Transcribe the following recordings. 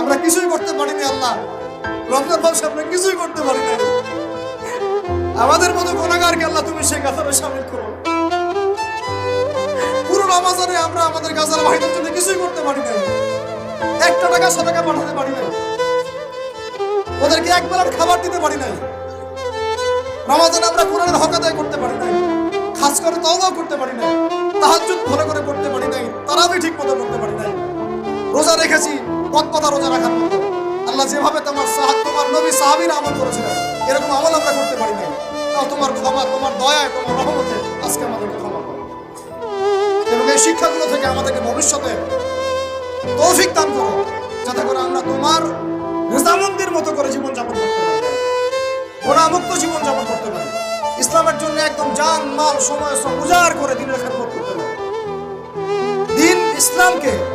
আমরা কিছুই করতে পারিনি, আল্লাহ। রমজান মাসে আমরা কিছুই করতে পারি না আমাদের মতো গুণাগারকে আল্লাহ তুমি সেই কাতারে সামিল করো। পুরো রমাজানে আমরা আমাদের গাজার ভাইদের জন্য কিছুই করতে পারি না একটা টাকা সবাইকে পাঠাতে পারি না ওদেরকে এক বেলার খাবার দিতে পারি নাই। রমাজানে আমরা কোরআনের হক আদায় করতে পারি নাই। খাস করে তওবাও করতে পারি নাই। তাহাজ্জুদ ভালো করে করতে পারি নাই। তারাবি ঠিক মতো করতে পারি নাই। রোজা রেখেছি। পথ কথা রোজা রাখার মতো। আল্লাহ যেভাবে তোমার সাহায্য তোমার নবী সাহাবীরা আমল করেছিলেন এরকম আমল আমরা করতে পারি নাই। তাও তোমার ক্ষমা, তোমার দয়ায়, তোমার রহমতে আজকে আমাদেরকে ক্ষমা করো। এবং এই শিক্ষাগুলো থেকে আমাদেরকে ভবিষ্যতে তৌফিক দান করো, যাতে করে আমরা তোমার রেজামন্দির মতো করে জীবনযাপন করতে পারি। গোনামুক্ত জীবনযাপন করতে পারি। ইসলামের জন্য একদম যান মাল, সময় শ্রম উজাড় করে দিনের খেদমত করতে পারি। দিন ইসলামকে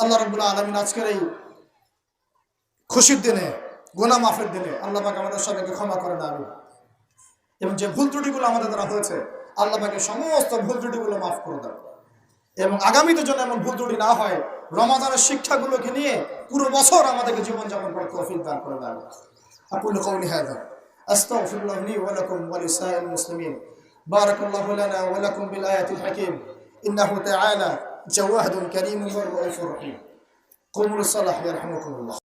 আল্লাহ রবুল্লা আলমিন আজকের এই খুশির দিনে গোনা মাফের দিনে আল্লাহ পাক আমাদের সবাইকে ক্ষমা করে না আমি এবং যে ভুল ত্রুটিগুলো আমাদের দ্বারা হয়েছে আল্লাহ পাকে সমস্ত ভুল ত্রুটিগুলো মাফ করে দেন এবং আগামীতে যেন এমন ভুল ত্রুটি না হয় রমাদানের শিক্ষাগুলোকে নিয়ে পুরো বছর আমাদেরকে জীবনযাপন করে তৌফিক দান করে দেন أقول قولي هذا أستغفر الله لي ولكم ولسائر المسلمين بارك الله لنا ولكم بالآية الحكيم إنه تعالى جواد كريم ورؤوف رحيم قوموا للصلاة يرحمكم الله.